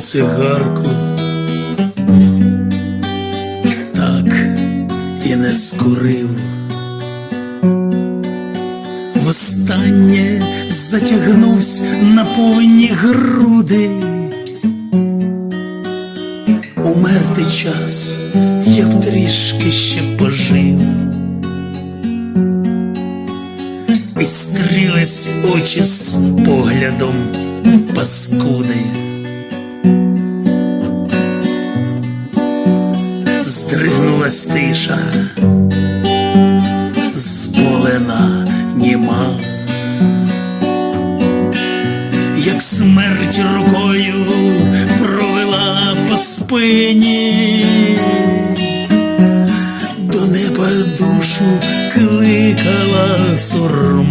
цигарку, так і не скурив. Востаннє затягнувся на повні груди. Умерти час, я б трішки ще пожив. І стрілись очі з поглядом паскуди. Здригнулась тиша, зболена німа, як смерть рукою провела по спині, до неба душу кликала сурма,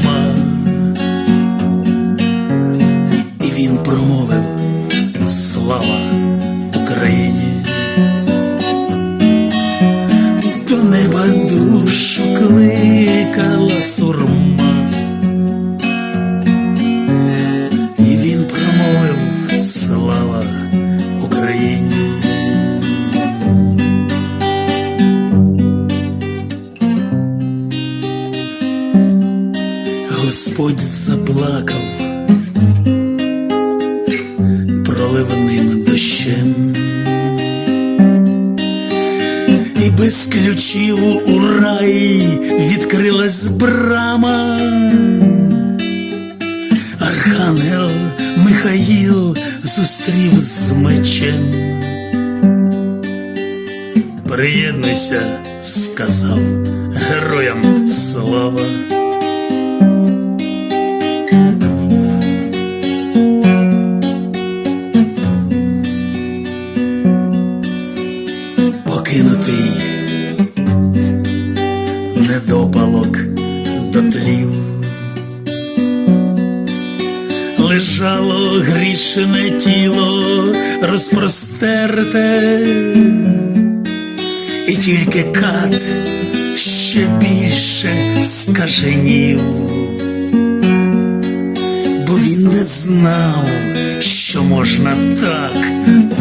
душу кликала сурма, і він промовив слава Україні. Господь заплакав проливним дощем. Без ключів у рай відкрилась брама. Архангел Михаїл зустрів з мечем. Приєднуйся, сказав героям слава. Дотлів, лежало грішне тіло розпростерте, і тільки кат ще більше скаженів, бо він не знав, що можна так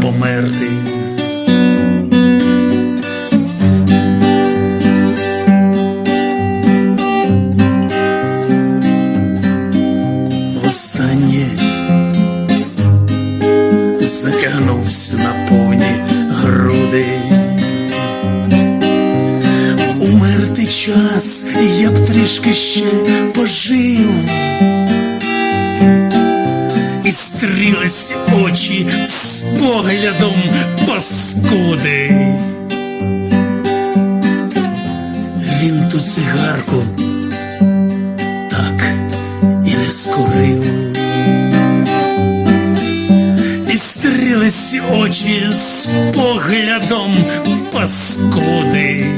померти. Затягнувся на повні груди. Умерти час, я б трішки ще пожив. І стрілись очі з поглядом паскуди. Він ту цигарку так і не скурив. Стрілись очі з поглядом паскуди.